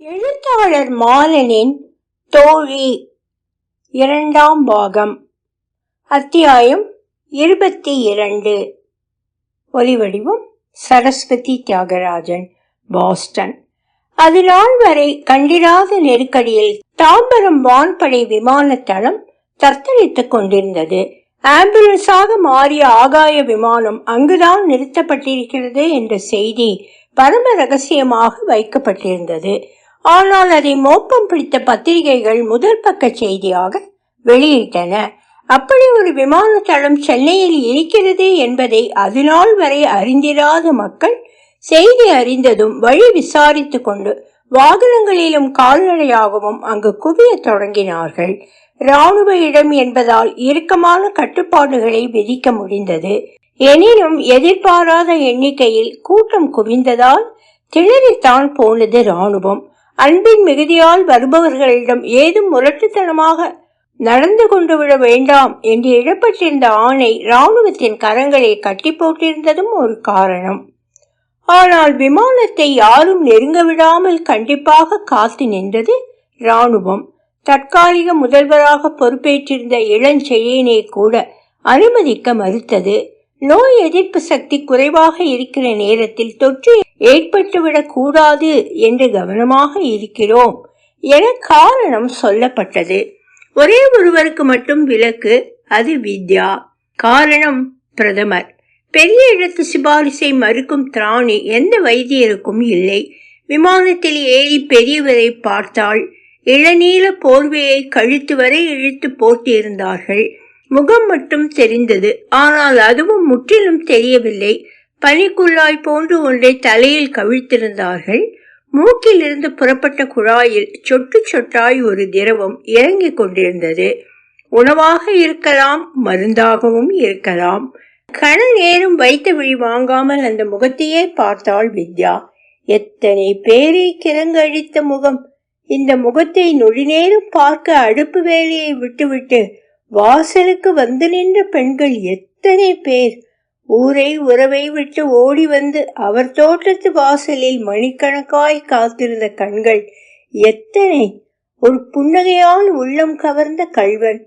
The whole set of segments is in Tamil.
எழுத்தாளர் மாலனின் தோழி இரண்டாம் பாகம் அத்தியாயம் இருபத்தி இரண்டு. ஒலிவடிவம் சரஸ்வதி தியாகராஜன் பாஸ்டன். அது நாள் வரை கண்டிராத நெருக்கடியில் தாம்பரம் வான்படை விமானத்தளம் தத்தளித்துக் கொண்டிருந்தது. ஆம்புலன்ஸாக மாறிய ஆகாய விமானம் அங்குதான் நிறுத்தப்பட்டிருக்கிறது என்ற செய்தி பரம ரகசியமாக வைக்கப்பட்டிருந்தது. ஆனால் அதை மோப்பம் பிடித்த பத்திரிகைகள் முதல் பக்க செய்தியாக வெளியிட்டன. அப்படி ஒரு விமான தளம் சென்னையில் இருக்கிறது என்பதை அதுநாள் வரை அறிந்திராத மக்கள் செய்தி அறிந்ததும் வழி விசாரித்து கொண்டு வாகனங்களிலும் கால்நடையாகவும் அங்கு குவியத் தொடங்கினார்கள். இராணுவ இடம் என்பதால் இறுக்கமான கட்டுப்பாடுகளை விதிக்க முடிந்தது. எனினும் எதிர்பாராத எண்ணிக்கையில் கூட்டம் குவிந்ததால் திணறித்தான் போனது இராணுவம். அன்பின் மிகுதியால் வருபவர்களிடம் ஏதும் முரட்டுத்தனமாக நடந்து கொண்டு விட வேண்டாம் என்று இடப்பட்டிருந்த ஆணை இராணுவத்தின் கரங்களை கட்டி போட்டிருந்ததும் ஒரு காரணம். ஆனால் விமானத்தை யாரும் நெருங்க விடாமல் கண்டிப்பாக காத்து நின்றது இராணுவம். தற்காலிக முதல்வராக பொறுப்பேற்றிருந்த இளஞ்செழியனை கூட அனுமதிக்க மறுத்தது. நோய் எதிர்ப்பு சக்தி குறைவாக இருக்கிற நேரத்தில் தொற்று ஏற்பட்டுவிடக் கூடாது என்று கவனமாக இருக்கிறோம் என காரணம் சொல்லப்பட்டது. ஒரே ஒருவருக்கு மட்டும் விலக்கு அது வித்யா. காரணம் பிரதமர். பெரிய இடத்து சிபாரிசை மறுக்கும் திராணி எந்த வைத்தியருக்கும் இல்லை. விமானத்தில் ஏறி பெரியவரை பார்த்தாள் இளநீல போர்வையை கழுத்து வரை இழுத்து போட்டியிருந்தார்கள் முகம் மட்டும் தெரிந்தது ஆனால் அதுவும் முற்றிலும் தெரியவில்லை. பனிக்குழாய் போன்று ஒன்றை தலையில் கவிழ்த்திருந்தார்கள். மூக்கிலிருந்து புறப்பட்ட குழாயில் சொட்டு சொட்டாய் ஒரு திரவம் இறங்கிக் கொண்டிருந்தது. உணவாக இருக்கலாம் மருந்தாகவும் இருக்கலாம். கண நேரம் வைத்த விழி வாங்காமல் அந்த முகத்தையே பார்த்தாள் வித்யா. எத்தனை பேரை கிறங்கழித்த முகம். இந்த முகத்தை நொடி நேரம் பார்க்க அடுப்பு வேலையை விட்டுவிட்டு வாசலுக்கு வந்து நின்ற பெண்கள் எத்தனை பேர். ஊரை உறவை விட்டு ஓடி வந்து அவர் தோட்டத்து வாசலில் மணிக்கணக்காய் காத்திருந்த கண்கள் எத்தனை? ஒரு புன்னகையால் உள்ளம் கவர்ந்த கள்வன்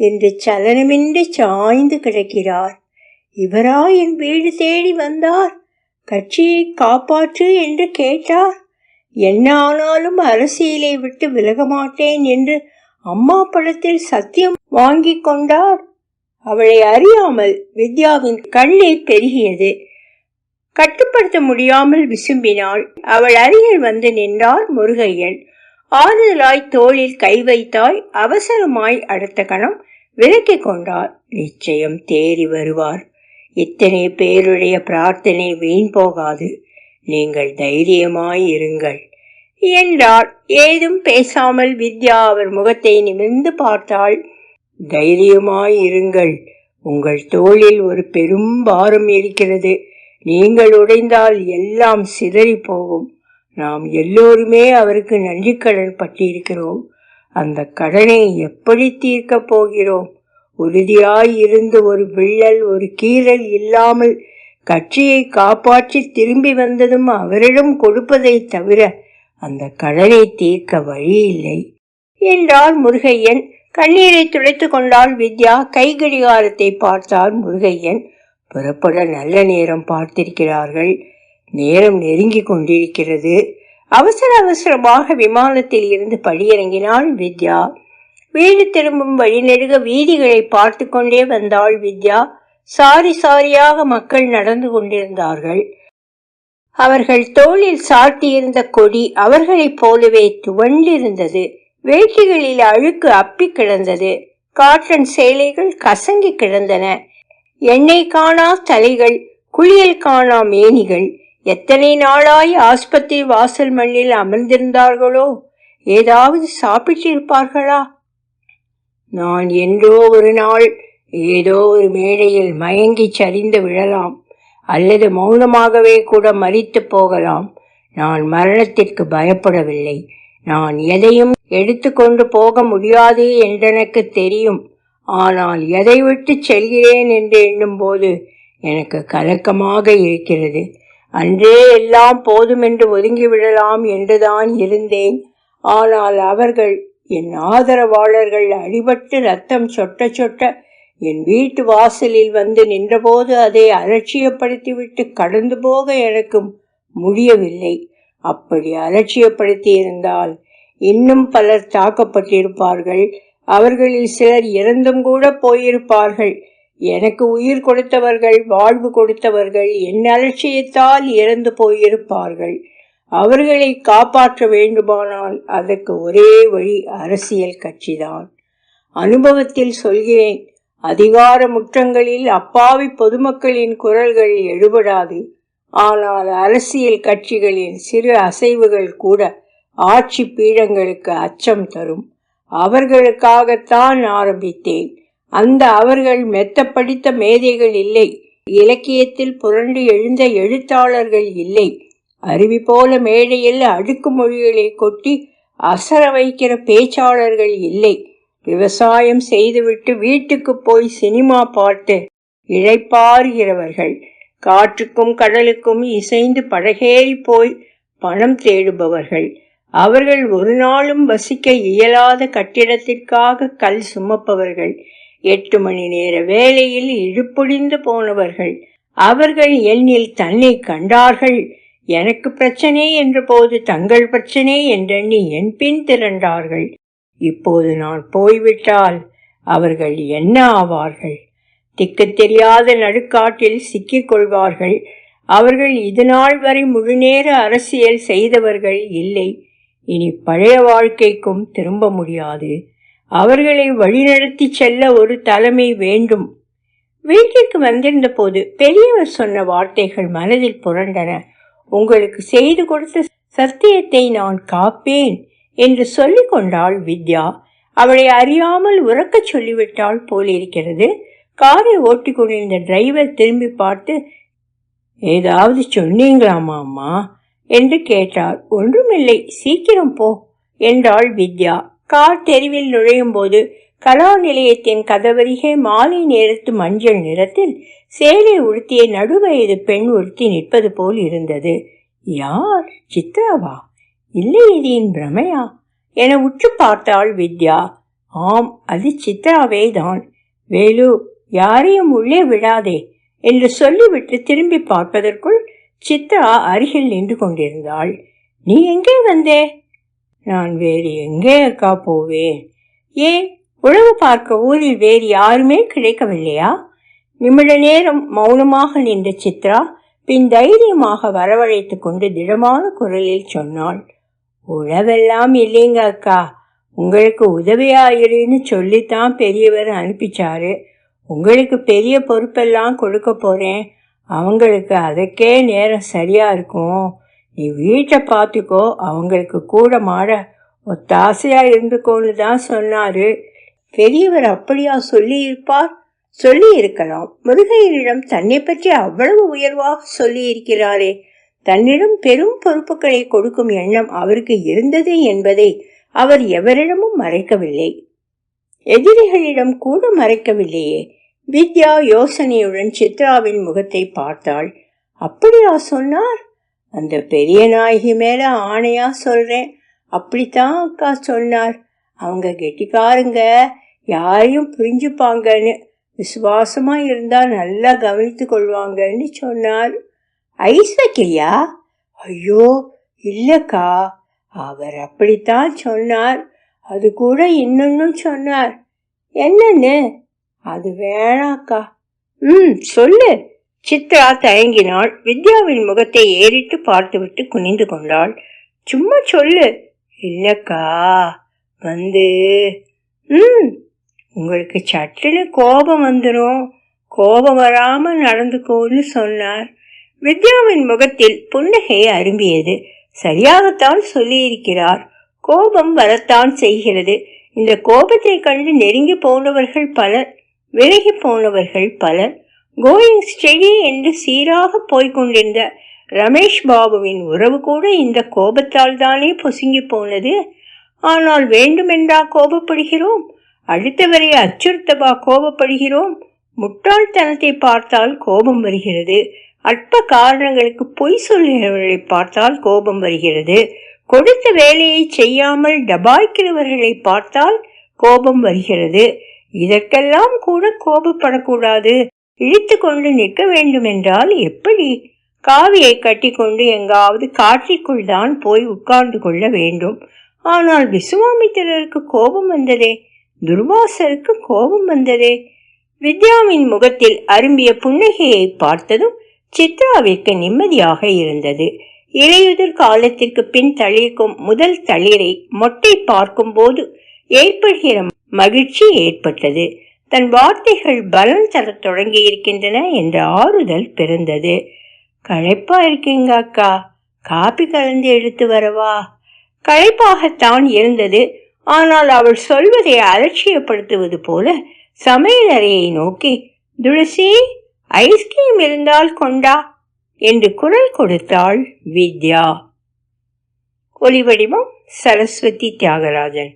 என்று சலனமின்றி சாய்ந்து கிடக்கிறார். இவரா என் வீடு தேடி வந்தார்? கட்சியை காப்பாற்று என்று கேட்டார். என்ன ஆனாலும் அரசியலை விட்டு விலக மாட்டேன் என்று அம்மா படத்தில் சத்தியம் வாங்கி கொண்டார். அவளை அறியாமல் வித்யாவின் கண்ணீர் பெருகியது. கட்டுப்படுத்த முடியாமல் விசும்பினாள். அவள் அருகில் வந்து நின்றார் முருகையன். ஆறுதலாய் தோளில் கை வைத்தாய் அவசரமாய் அடுத்த கணம் விலக்கிக் கொண்டார் நிச்சயம் தேறி வருவார். இத்தனை பேருடைய பிரார்த்தனை வீண் போகாது. நீங்கள் தைரியமாய் இருங்கள். என்றார் ஏதும் பேசாமல் வித்யா அவர் முகத்தை நிமிர்ந்து பார்த்தாள். தைரியமாய் இருங்கள். உங்கள் தோளில் ஒரு பெரும் பாரம் இருக்கிறது. நீங்கள் உடைந்தால் எல்லாம் சிதறி போகும். நாம் எல்லோருமே அவருக்கு நன்றி கடன் பட்டிருக்கிறோம். அந்த கடனை எப்படி தீர்க்கப் போகிறோம்? உறுதியாய் இருந்து ஒரு விள்ளல் ஒரு கீறல் இல்லாமல் கட்சியை காப்பாற்றி திரும்பி வந்ததும் அவரிடம் கொடுப்பதை தவிர அந்த கடனை தீர்க்க வழி இல்லை. என்றார் முருகையன். கண்ணீரை துடைத்து கொண்டால் வித்யா. கை கடிகாரத்தை பார்த்தார் முருகையன். புறப்பட நல்ல நேரம் பார்த்திருக்கிறார்கள். நேரம் நெருங்கி கொண்டிருக்கிறது. அவசர அவசரமாக விமானத்தில் இருந்து படியிறங்கினாள் வித்யா. வீடு திரும்பும் வழி நெருக வீதிகளை பார்த்து கொண்டே வந்தாள் வித்யா. சாரி சாரியாக மக்கள் நடந்து கொண்டிருந்தார்கள். அவர்கள் தோளில் சாட்டியிருந்த கொடி அவர்களைப் போலவே துவண்டிருந்தது. வேட்டிகளில் அழுக்கு அப்பி கிடந்தது. காட்டன் சேலைகள் கசங்கி கிடந்தன. எண்ணெய் காணா தலைகள் குளியல் காணா மேனிகள். எத்தனை நாளாய் ஆஸ்பத்திரி வாசல் மண்ணில் அமர்ந்திருந்தார்களோ? ஏதாவது சாப்பிட்டிருப்பார்களா? நான் என்றோ ஒரு நாள் ஏதோ ஒரு மேடையில் மயங்கி சரிந்து விழலாம். அல்லது மௌனமாகவே கூட மறித்து போகலாம். நான் மரணத்திற்கு பயப்படவில்லை. நான் எதையும் எடுத்துக்கொண்டு போக முடியாது என்றெனக்கு தெரியும். ஆனால் எதை விட்டு செல்கிறேன் என்று எண்ணும்போது எனக்கு கலக்கமாக இருக்கிறது. அன்றே எல்லாம் போதுமென்று ஒதுங்கிவிடலாம் என்றுதான் இருந்தேன். ஆனால் அவர்கள் என் ஆதரவாளர்கள் அடிபட்டு ரத்தம் சொட்ட சொட்ட என் வீட்டு வாசலில் வந்து நின்றபோது அதை அலட்சியப்படுத்திவிட்டு கடந்து போக எனக்கு முடியவில்லை. அப்படி அலட்சியப்படுத்தியிருந்தால் இன்னும் பலர் தாக்கப்பட்டிருப்பார்கள். அவர்களில் சிலர் இறந்தும் கூட போயிருப்பார்கள். எனக்கு உயிர் கொடுத்தவர்கள் வாழ்வு கொடுத்தவர்கள் என் அலட்சியத்தால் இறந்து போயிருப்பார்கள். அவர்களை காப்பாற்ற வேண்டுமானால் அதற்கு ஒரே வழி அரசியல் கட்சிதான். அனுபவத்தில் சொல்கிறேன் அதிகார முற்றங்களில் அப்பாவி பொதுமக்களின் குரல்கள் எடுபடாது ஆனால் அரசியல் கட்சிகளின் சிறு அசைவுகள் கூட ஆட்சி பீடங்களுக்கு அச்சம் தரும். அவர்களுக்காகத்தான் ஆரம்பித்தேன். அந்த அவர்கள் மெத்த படித்த மேதைகள் இல்லை. இலக்கியத்தில் புரண்டு எழுந்த எழுத்தாளர்கள் இல்லை. அருவி போல மேடையில் அடுக்கு மொழிகளை கொட்டி அசர வைக்கிற பேச்சாளர்கள் இல்லை. விவசாயம் செய்துவிட்டு வீட்டுக்கு போய் சினிமா பார்த்து இழைப்பாருகிறவர்கள் காற்றுக்கும் கடலுக்கும் இசைந்து படகேறி போய் பணம் தேடுபவர்கள். அவர்கள் ஒரு நாளும் வசிக்க இயலாத கட்டிடத்திற்காக கல் சுமப்பவர்கள். எட்டு மணி நேர வேலையில் இழுப்பொடிந்து போனவர்கள். அவர்கள் என்னில் தன்னை கண்டார்கள். எனக்கு பிரச்சனை என்ற போது தங்கள் பிரச்சனை என்றெண்ணி என் பின் திரண்டார்கள். இப்போது நான் போய்விட்டால் அவர்கள் என்ன ஆவார்கள்? திக்கு தெரியாத நடுக்காட்டில் சிக்கிக் கொள்வார்கள். அவர்கள் இது நாள் வரை முழுநேர அரசியல் செய்தவர்கள் இல்லை. இனி பழைய வாழ்க்கைக்கும் திரும்ப முடியாது. அவர்களை வழிநடத்தி செல்ல ஒரு தலைமை வேண்டும். வீட்டிற்கு வந்திருந்த போது பெரியவர் சொன்ன வார்த்தைகள் மனதில் புரண்டன. உங்களுக்கு செய்து கொடுத்த சத்தியத்தை நான் காப்பேன் என்று சொல்லிக் கொண்டாள் வித்யா. அவளை அறியாமல் உறக்கச் சொல்லிவிட்டாள் போலிருக்கிறது. காரை ஓட்டி கொண்டிருந்த டிரைவர் திரும்பி பார்த்து ஏதாவது சொன்னீங்களாமா அம்மா? என்று கேட்டார். ஒன்றுமில்லை சீக்கிரம் போ என்றாள் வித்யா. கார் தெருவில் நுழையும் போது கலா நிலையத்தின் கதவருகே மாலை நேரத்து மஞ்சள் நிறத்தில் சேலை உடுத்திய நடுவயது பெண் உடுத்தி நிற்பது போல் இருந்தது. யார்? சித்ராவா? இல்லை இது என் பிரமையா? என உற்று பார்த்தாள் வித்யா. ஆம் அது சித்ராவே தான் வேலு யாரையும் உள்ளே விடாதே என்று சொல்லிவிட்டு திரும்பி பார்ப்பதற்குள் சித்ரா அருகில் நின்று கொண்டிருந்தாள். நீ எங்கே வந்தே? நான் வேறு எங்கே அக்கா போவேன். ஏன் உழவு பார்க்க ஊரில் வேறு யாருமே கிடைக்கவில்லையா? நிமிட நேரம் மௌனமாக நின்ற சித்ரா பின் தைரியமாக வரவழைத்து கொண்டு திடமான குரலில் சொன்னாள். உழவெல்லாம் இல்லைங்க அக்கா. உங்களுக்கு உதவியாயிருன்னு சொல்லித்தான் பெரியவர் அனுப்பிச்சாரு. உங்களுக்கு பெரிய பொறுப்பெல்லாம் கொடுக்க போறேன். அவங்களுக்கு அதுக்கே நேரம் சரியா இருக்கும். நீ வீட்டை பார்த்துக்கோ அவங்களுக்கு கூட மாட ஒத்தாசையா இருந்துக்கோன்னு தான் சொன்னாரு. பெரியவர் அப்படியா சொல்லி இருப்பார் சொல்லி இருக்கலாம் முருகையரிடம் தன்னை பற்றி அவ்வளவு உயர்வாக சொல்லி இருக்கிறாரே தன்னிடம் பெரும் பொறுப்புகளை கொடுக்கும் எண்ணம் அவருக்கு இருந்தது என்பதை அவர் எவரிடமும் மறைக்கவில்லை. எதிரிகளிடம் கூட மறைக்கவில்லையே. வித்யா யோசனையுடன் சித்ராவின் முகத்தை பார்த்தாள். அப்படியா சொன்னார்? அந்த பெரிய நாயகி மேல ஆணையா சொல்றேன். அப்படித்தான் அக்கா சொன்னார். அவங்க கெட்டிக்காருங்க. யாரையும் புரிஞ்சுப்பாங்கன்னு. விசுவாசமா இருந்தா நல்லா கவனித்து கொள்வாங்கன்னு சொன்னார். ஐஸ் வைக்கலையா ஐயோ இல்லக்கா. அவர் அப்படித்தான் சொன்னார். அது கூட இன்னொன்னும் சொன்னார். என்னன்னு? அது வேணாக்கா. ம் சொல்லு. சித்ரா தயங்கினாள். வித்யாவின் முகத்தை ஏறிட்டு பார்த்துவிட்டு குனிந்து கொண்டாள். சும்மா சொல்லு. இல்லக்கா வந்து. ம் உங்களுக்கு சட்டுன்னு கோபம் வந்துடும் கோபம் வராமல் நடந்துக்கோன்னு சொன்னார். வித்யாவின் முகத்தில் புன்னகை அரும்பியது. சரியாகத்தான் சொல்லியிருக்கிறார். கோபம் வரத்தான் செய்கிறது. இந்த கோபத்தை கண்டு நெருங்கி போனவர்கள் பலர் விலகி போனவர்கள் பலர் கோயிங் ஸ்டெடி என்று சீராக போய்கொண்டிருந்த ரமேஷ் பாபுவின் உறவு கூட இந்த கோபத்தால் தானே பொசுங்கி போனது. ஆனால் வேண்டுமென்றா கோபப்படுகிறோம்? அடுத்தவரை அச்சுறுத்தவா கோபப்படுகிறோம்? முட்டாள்தனத்தை பார்த்தால் கோபம் வருகிறது. அற்ப காரணங்களுக்கு பொய் சொல்கிறவர்களை பார்த்தால் கோபம் வருகிறது. கொடுத்த வேலையை செய்யாமல் டபாய்க்கிறவர்களை பார்த்தால் கோபம் வருகிறது. இதற்கெல்லாம் கூட கோபப்படக்கூடாது. இழுத்து கொண்டு நிற்க வேண்டும் என்றால் எப்படி? காவியை கட்டிக்கொண்டு எங்காவது காற்றிற்குள் தான் போய் உட்கார்ந்து கொள்ள வேண்டும். ஆனால் விசுவாமித்திரருக்கு கோபம் வந்ததே? துர்வாசருக்கு கோபம் வந்ததே? வித்யாவின் முகத்தில் அரும்பிய புன்னகையை பார்த்ததும் சித்ராவிற்கு நிம்மதியாக இருந்தது. இலையுதிர் காலத்திற்கு பின் தளிர்க்கும் முதல் தளிரை மொட்டை பார்க்கும் போது ஏற்படுகிற மகிழ்ச்சி ஏற்பட்டது. தன் வார்த்தைகள் பலன் தரத் தொடங்கி இருக்கின்றன என்ற ஆறுதல் பிறந்தது. களைப்பா இருக்கீங்க அக்கா. காப்பி கலந்து எடுத்து வரவா? களைப்பாகத்தான் இருந்தது. ஆனால் அவள் சொல்வதை அலட்சியப்படுத்துவது போல சமையலறையை நோக்கி துளசி ஐஸ்கிரீம் இருந்தால் கொண்டா? என்று குரல் கொடுத்தாள் வித்யா. ஒலிவடிவம் சரஸ்வதி தியாகராஜன்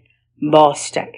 பாஸ்டன்.